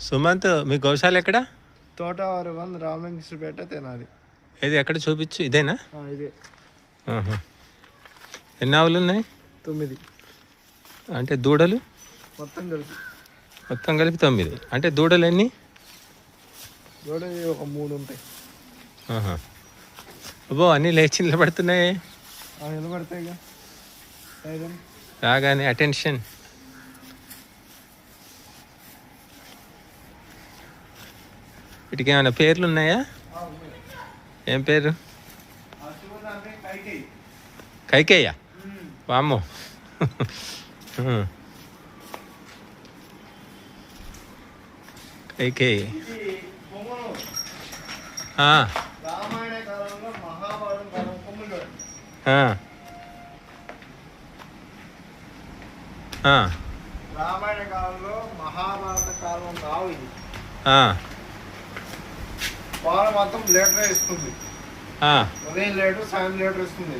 సుమంత్ మీ గౌశాల ఎక్కడ? తోటవారి వన్ రామకృష్ణపేట తినాలి. ఏది ఎక్కడ చూపించు? ఇదేనా? ఇదే. ఎన్ని ఆవులు ఉన్నాయి? తొమ్మిది. అంటే దూడలు? మొత్తం కలిపి. మొత్తం కలిపి తొమ్మిది. అంటే దూడలు ఎన్ని? దూడ ఒక మూడు ఉంటాయి. అబ్బో అన్నీ లేచి నిలబడుతున్నాయి. నిలబడతాయి. రాగానే అటెన్షన్. వీటికి ఏమైనా పేర్లు ఉన్నాయా. ఏం పేరు? కైకేయి. వామ్మో. కైకేయి. రామాయణ కాలంలో మహాభారతం కాలం రావు ఇది. పాలు మొత్తం లీటర్ ఇస్తుంది. ఉదయం లీటర్ సాయంత్రం లీటర్ ఇస్తుంది.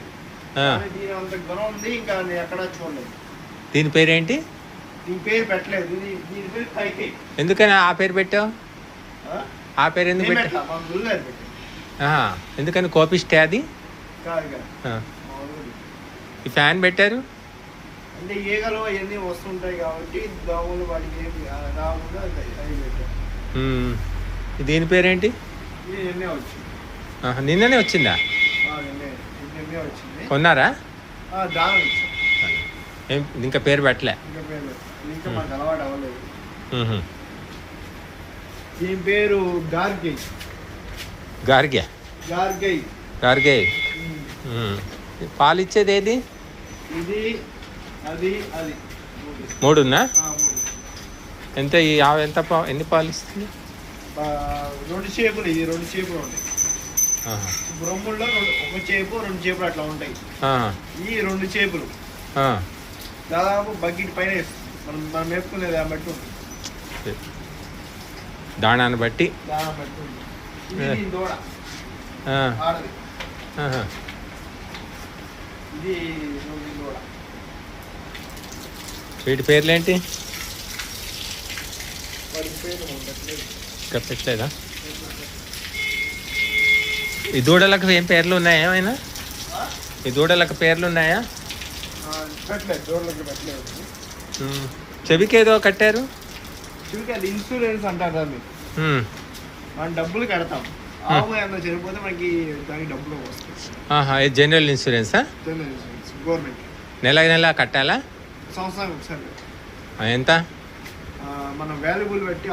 దీని అంత గుణం ఉంది ఇంకా నేను ఎక్కడా చూడలేదు. దీని పేరేంటి? దీని పేరు పెట్టలేదు. దీని పేరు కైకేయి ఎందుకని ఆ పేరు పెట్టావు? ఆ? పేరు ఎందుకు పెట్టావు? ఎందుకని కోపిష్టే అది. ఈ ఫ్యాన్ పెట్టారు? అంటే ఈగలు అవన్నీ వస్తుంటాయి కాబట్టి దోమలు వాటికి రాకుండా. దీని పేరేంటి? నిన్ననే వచ్చిందా? కొన్నారా? ఇంకా పేరు పెట్టలే? పేరు. దీని గార్గై. గార్గే? గార్గై. గార్గే. ఉమ్. ఉమ్. పాలు ఇచ్చేది ఏది? ఇది అది అది. మూడు. మూడున్నా. ఎంత ఈ ఆవు ఎంత పా ఎన్ని పాలు ఇస్తుంది? రెండు చేపలు ఇది రెండు చేపలు ఉంటాయి. బ్రహ్ముల్లో రెండు ఒక చేపు రెండు చేపలు అట్లా ఉంటాయి. ఈ రెండు చేపలు. దాదాపు బకెట్ పైన. మనం మనం వేసుకునేది దాన్ని బట్టి ఉంటుంది. దాణాన్ని బట్టి? వీటి పేర్లేంటి? వాడి పేరు ఉండట్లేదు ఇంకా పెట్టలేదా ఈ దూడలకు ఏం పేర్లు ఉన్నాయా ఏమైనా ఈ దూడలకు పేర్లు ఉన్నాయా. చెవికి ఏదో కట్టారు? ఇన్సూరెన్స్ అంటారు దాన్ని. మనం డబ్బులు కడతాం. ఆవు ఎంత చనిపోతే మనకి దానికి డబ్బులు వస్తాయి. జనరల్ ఇన్సూరెన్సా? గవర్నమెంట్. నెల నెల కట్టాలా? సంవత్సరానికి ఒకసారి. ఎంత? మన వాల్యుబుల్ బట్టి